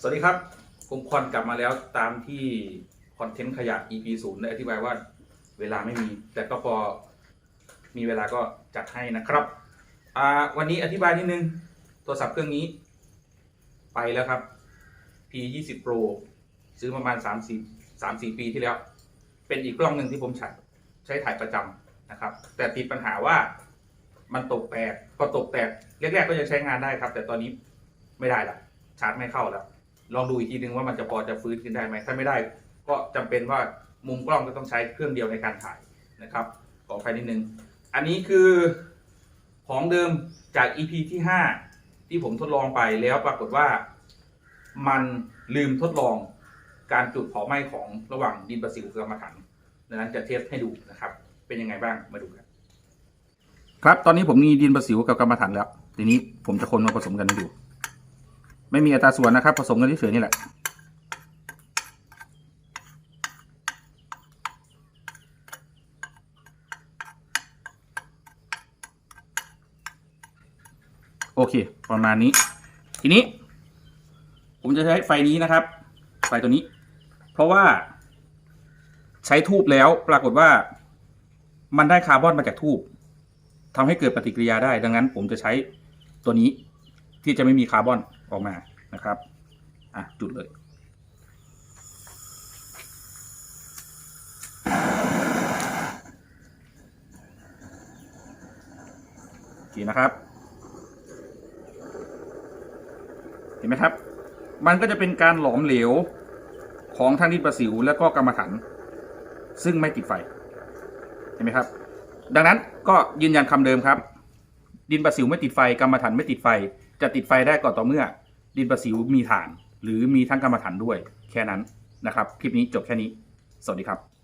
สวัสดีครับผมคอนกลับมาแล้วตามที่คอนเทนต์ขยะ EP ศูนย์ได้อธิบายว่าเวลาไม่มี แต่ก็พอมีเวลาก็จัดให้นะครับอ่าวันนี้อธิบายนิดนึงโทรศัพท์เครื่องนี้ ไปแล้วครับ P 2 0 Pro ซื้อประมาณ 3 4 3 4 ปีที่แล้ว เป็นอีกกล้องหนึ่งที่ผมใช้ใช้ถ่ายประจำนะครับ แต่ติดปัญหาว่ามันตกแตกพอตกแตกแรกๆก็ยังใช้งานได้ครับ แต่ตอนนี้ไม่ได้ละชาร์จไม่เข้าแล้ว ลองดูอีกทีนึงว่ามันจะพอจะฟื้นขึ้นได้ไหมถ้าไม่ได้ก็จำเป็นว่ามุมกล้องก็ต้องใช้เครื่องเดียวในการถ่ายนะครับขออภัยนิดนึง อันนี้คือของเดิมจาก EP ที่ 5 ที่ผมทดลองไปแล้วปรากฏว่ามันลืมทดลองการจุดเผาไหม้ของระหว่างดินประสิวกับกรรมฐานดังนั้นจะเทสให้ดูนะครับ เป็นยังไงบ้างมาดูกัน ครับตอนนี้ผมมีดินประสิวกับกรรมฐานแล้ว ทีนี้ผมจะคนมาผสมกันให้ดู ไม่มีอัตราส่วนนะครับ ผสมกันเฉยๆนี่แหละ โอเค ประมาณนี้ ทีนี้ ผมจะใช้ไฟนี้นะครับ ไฟตัวนี้ เพราะว่า ใช้ทูบแล้วปรากฏว่า มันได้คาร์บอนมาจากทูบทำให้เกิดปฏิกิริยาได้ ดังนั้น ผมจะใช้ตัวนี้ที่จะไม่มีคาร์บอน ออกมานะครับอะจุดเลยโอเคนะครับ เห็นไหมครับ มันก็จะเป็นการหลอมเหลวของทั้งดินประสิวแล้วก็กรรมฐานซึ่งไม่ติดไฟเห็นไหมครับ ดังนั้นก็ยืนยันคำเดิมครับ ดินประสิวไม่ติดไฟกรรมฐานไม่ติดไฟ จะติดไฟได้ก็ต่อเมื่อ ดินประสิวมีฐาน หรือมีทั้งกรรมฐานด้วย แค่นั้นนะครับ คลิปนี้จบแค่นี้ สวัสดีครับ